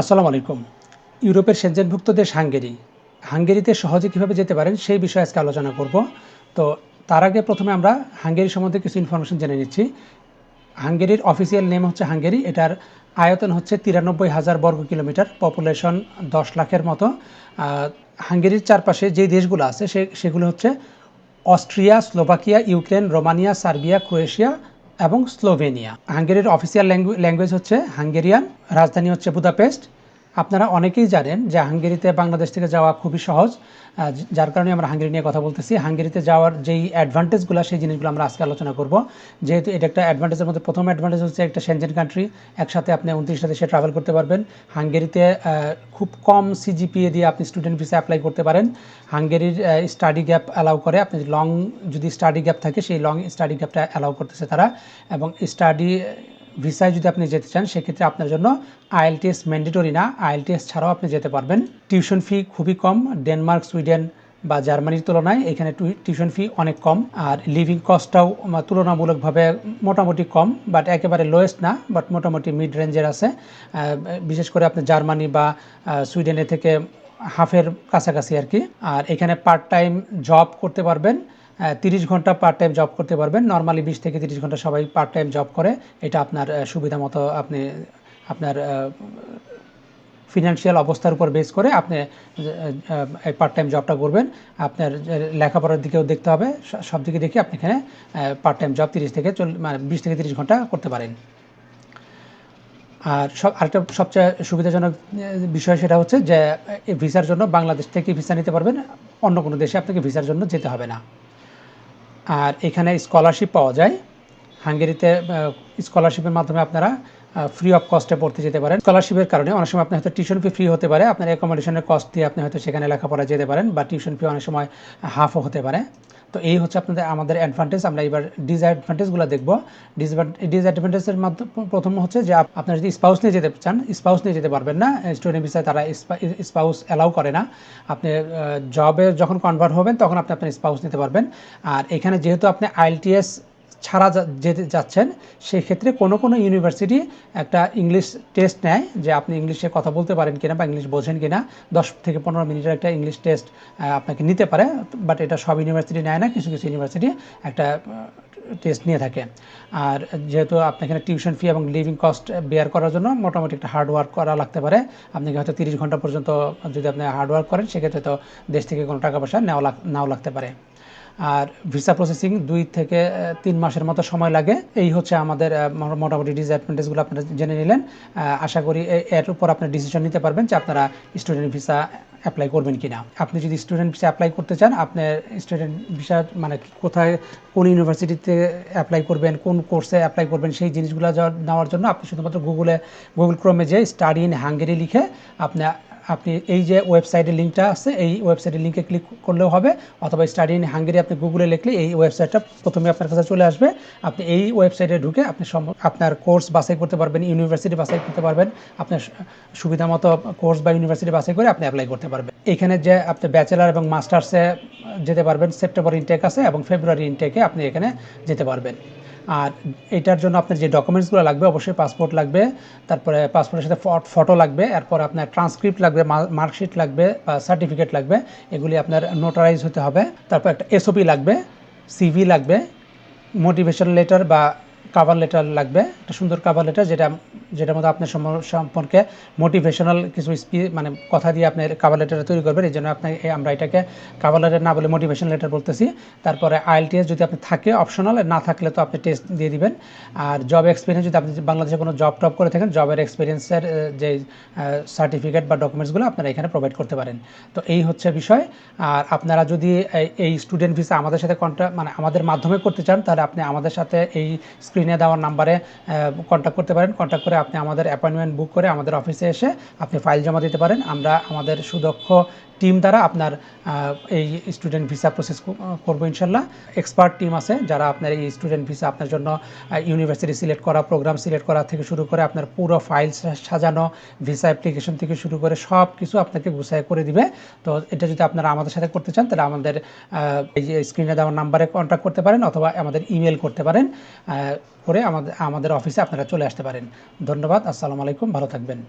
আসসালামু আলাইকুম। ইউরোপের সেনজেনভুক্ত দেশ হাঙ্গেরি। হাঙ্গেরিতে সহজে কীভাবে যেতে পারেন সেই বিষয়ে আজকে আলোচনা করব। তো তার আগে প্রথমে আমরা হাঙ্গেরি সম্বন্ধে কিছু ইনফরমেশন জেনে নিচ্ছি। হাঙ্গেরির অফিসিয়াল নেম হচ্ছে হাঙ্গেরি। এটার আয়তন হচ্ছে তিরানব্বই হাজার বর্গ কিলোমিটার পপুলেশন দশ লাখের মতো। হাঙ্গেরির চারপাশে যে দেশগুলো আছে সে, সেগুলো হচ্ছে Austria, Slovakia, Ukraine, Romania, Serbia, Croatia এবং স্লোভেনিয়া। হাঙ্গেরির অফিসিয়াল ল্যাঙ্গুয়েজ হচ্ছে হাঙ্গেরিয়ান রাজধানী হচ্ছে বুদাপেস্ট। আপনারা অনেকেই জানেন যে হাঙ্গেরিতে বাংলাদেশ থেকে যাওয়া খুবই সহজ যার কারণে আমরা হাঙ্গেরি নিয়ে কথা বলতেছি। হাঙ্গেরিতে যাওয়ার যেই অ্যাডভান্টেজগুলো সেই জিনিসগুলো আমরা আজকে আলোচনা করব। যেহেতু এটা একটা অ্যাডভান্টেজের মধ্যে, প্রথম অ্যাডভান্টেজ হচ্ছে একটা সেনজেন কান্ট্রি একসাথে আপনি উনত্রিশটা দেশে ট্রাভেল করতে পারবেন। হাঙ্গেরিতে খুব কম সিজিপিএ দিয়ে আপনি স্টুডেন্ট ভিসা অ্যাপ্লাই করতে পারেন। হাঙ্গেরির স্টাডি গ্যাপ অ্যালাউ করে, আপনি লং যদি স্টাডি গ্যাপ থাকে, সেই লং স্টাডি গ্যাপটা অ্যালাউ করতেছে তারা। এবং স্টাডি ভিসায় যদি আপনি যেতে চান, সেক্ষেত্রে আপনার জন্য আইএলটিএস ম্যান্ডেটরি না আইএলটিএস ছাড়াও আপনি যেতে পারবেন। টিউশন ফি খুবই কম, ডেনমার্ক, সুইডেন বা জার্মানির তুলনায় এখানে টিউশন ফি অনেক কম। আর লিভিং কস্টটাও তুলনামূলকভাবে মোটামুটি কম, বাট একেবারে লোয়েস্ট না, বাট মোটামুটি মিড রেঞ্জের আছে। বিশেষ করে আপনি জার্মানি বা সুইডেনের থেকে হাফের কাছাকাছি আর কি। আর এখানে পার্ট টাইম জব করতে পারবেন। তিরিশ ঘণ্টা পার্ট টাইম জব করতে পারবেন। নর্মালি বিশ থেকে তিরিশ ঘণ্টা সবাই পার্ট টাইম জব করে। এটা আপনার সুবিধা মতো আপনি, আপনার ফিনান্সিয়াল অবস্থার উপর বেস করে আপনি এই পার্ট টাইম জবটা করবেন। আপনার লেখাপড়ার দিকেও দেখতে হবে। সব দিকে দেখে আপনি এখানে পার্ট টাইম জব তিরিশ থেকে চল মানে বিশ থেকে তিরিশ ঘণ্টা করতে পারেন। আর সব, আরেকটা সবচেয়ে সুবিধাজনক বিষয় সেটা হচ্ছে যে ভিসার জন্য বাংলাদেশ থেকে ভিসা নিতে পারবেন। অন্য কোনো দেশে আপনাকে ভিসার জন্য যেতে হবে না। আর এখানে স্কলারশিপ পাওয়া যায়। হাঙ্গেরিতে স্কলারশিপের মাধ্যমে আপনারা ফ্রি অফ কস্টে পড়তে যেতে পারেন। স্কলারশিপের কারণে অনেক সময় আপনার হয়তো টিউশন ফি ফ্রি হতে পারে। আপনার অ্যাকোমোডেশনের কস্ট দিয়ে আপনি হয়তো সেখানে লেখাপড়া যেতে পারেন বা টিউশন ফি অনেক সময় হাফও হতে পারে। তো এই হচ্ছে আপনাদের আমাদের অ্যাডভান্টেজ আমরা এবার ডিসঅ্যাডভান্টেজগুলো দেখব। ডিসঅ্যাডভান্টেজের মাধ্যমে প্রথম হচ্ছে যে আপনার যদি স্পাউস নিয়ে যেতে চান স্পাউস নিয়ে যেতে পারবেন না। স্টুডেন্ট ভিসায় তারা স্পাউস অ্যালাউ করে না। আপনি জবে যখন কনভার্ট হবেন, তখন আপনি আপনার স্পাউস নিতে পারবেন। আর এখানে যেহেতু আপনি আইএলটিএস ছাড়া যেতে যাচ্ছেন সেই ক্ষেত্রে কোনো কোনো ইউনিভার্সিটি একটা ইংলিশ টেস্ট নেয় যে আপনি ইংলিশে কথা বলতে পারেন কিনা বা ইংলিশ বোঝেন কিনা। দশ থেকে পনেরো মিনিটের একটা ইংলিশ টেস্ট আপনাকে নিতে পারে বাট এটা সব ইউনিভার্সিটি নেয় না, কিছু কিছু ইউনিভার্সিটি একটা টেস্ট নিয়ে থাকে। আর যেহেতু আপনি এখানে টিউশন ফি এবং লিভিং কস্ট বেয়ার করার জন্য মোটামুটি একটা হার্ড ওয়ার্ক করা লাগতে পারে। আপনাকে হয়তো তিরিশ ঘণ্টা পর্যন্ত যদি আপনি হার্ড ওয়ার্ক করেন, সেক্ষেত্রে তো দেশ থেকে কোনো টাকা পয়সা নেওয়া নাও লাগতে পারে। আর ভিসা প্রসেসিং দুই থেকে তিন মাসের মতো সময় লাগে। এই হচ্ছে আমাদের মোটামুটি ডিসঅ্যাডভান্টেজগুলো আপনারা জেনে নিলেন। আশা করি এর উপর আপনার ডিসিশন নিতে পারবেন যে আপনারা স্টুডেন্ট ভিসা অ্যাপ্লাই করবেন কি না আপনি যদি স্টুডেন্ট ভিসা অ্যাপ্লাই করতে চান, আপনার স্টুডেন্ট ভিসা মানে কোথায়, কোন ইউনিভার্সিটিতে অ্যাপ্লাই করবেন, কোন কোর্সে অ্যাপ্লাই করবেন সেই জিনিসগুলো নেওয়ার জন্য আপনি শুধুমাত্র গুগলে গুগল ক্রোমে যে স্টাডি ইন হাঙ্গেরি লিখে আপনি আপনি এই যে ওয়েবসাইটের লিঙ্কটা আছে, এই ওয়েবসাইটের লিঙ্কে ক্লিক করলেও হবে। অথবা স্টাডি ইন হাঙ্গেরি আপনি গুগলে লিখলে এই ওয়েবসাইটটা প্রথমে আপনার কাছে চলে আসবে। আপনি এই ওয়েবসাইটে ঢুকে আপনি আপনার কোর্স বাছাই করতে পারবেন ইউনিভার্সিটি বাছাই করতে পারবেন। আপনার সুবিধা মতো কোর্স বা ইউনিভার্সিটি বাছাই করে আপনি অ্যাপ্লাই করতে পারবেন। এখানে যে আপনি ব্যাচেলার এবং মাস্টার্সে যেতে পারবেন সেপ্টেম্বর ইনটেক আছে এবং ফেব্রুয়ারি ইনটেকে আপনি এখানে যেতে পারবেন। আর এটার জন্য আপনার যে ডকুমেন্টসগুলো লাগবে, অবশ্যই পাসপোর্ট লাগবে, তারপরে পাসপোর্টের সাথে ফটো লাগবে, এরপর আপনার ট্রান্সক্রিপ্ট লাগবে মার্কশিট লাগবে বা সার্টিফিকেট লাগবে, এগুলি আপনার নোটারাইজ হতে হবে। তারপর একটা এসওপি লাগবে সিভি লাগবে মোটিভেশন লেটার বা কাভার লেটার লাগবে, একটা সুন্দর কাভার লেটার যেটা যেটার মধ্যে আপনার সম্পর্কে মোটিভেশনাল কিছু স্পি মানে কথা দিয়ে আপনার কাভার লেটার তৈরি করবেন, এই জন্য আপনি আমরা এটাকে কাভার লেটার না বলে মোটিভেশন লেটার বলতেছি। তারপরে আইএলটিএস যদি আপনি থাকে অপশনাল না থাকলে তো আপনি টেস্ট দিয়ে দিবেন। আর জব এক্সপিরিয়েন্স যদি আপনি বাংলাদেশে কোনো জব টপ করে থাকেন জবের এক্সপিরিয়েন্সের যে সার্টিফিকেট বা ডকুমেন্টসগুলো আপনারা এখানে প্রোভাইড করতে পারেন। তো এই হচ্ছে বিষয়। আর আপনারা যদি এই স্টুডেন্ট ভিসা আমাদের সাথে কন্ট্যাক্ট মানে আমাদের মাধ্যমে করতে চান, তাহলে আপনি আমাদের সাথে এই স্ক্রিনে দেওয়ার নাম্বারে কন্ট্যাক্ট করতে পারেন। কন্ট্যাক্ট করে আপনি আমাদের অ্যাপয়েন্টমেন্ট বুক করে আমাদের অফিসে এসে আপনি ফাইল জমা দিতে পারেন। আমরা আমাদের সুদক্ষ টিম দ্বারা আপনার এই স্টুডেন্ট ভিসা প্রসেস করব ইনশাল্লাহ। এক্সপার্ট টিম আছে যারা আপনার এই স্টুডেন্ট ভিসা আপনার জন্য ইউনিভার্সিটি সিলেক্ট করা প্রোগ্রাম সিলেক্ট করা থেকে শুরু করে আপনার পুরো ফাইল সাজানো ভিসা অ্যাপ্লিকেশন থেকে শুরু করে সব কিছু আপনাকে গুছায় করে দিবে। তো এটা যদি আপনারা আমাদের সাথে করতে চান, তাহলে আমাদের এই যে স্ক্রিনে দেওয়ার নাম্বারে কন্ট্যাক্ট করতে পারেন অথবা আমাদের ইমেল করতে পারেন করে আমাদের আমাদের অফিসে আপনারা চলে আসতে পারেন। ধন্যবাদ, আসসালামু আলাইকুম, ভালো থাকবেন।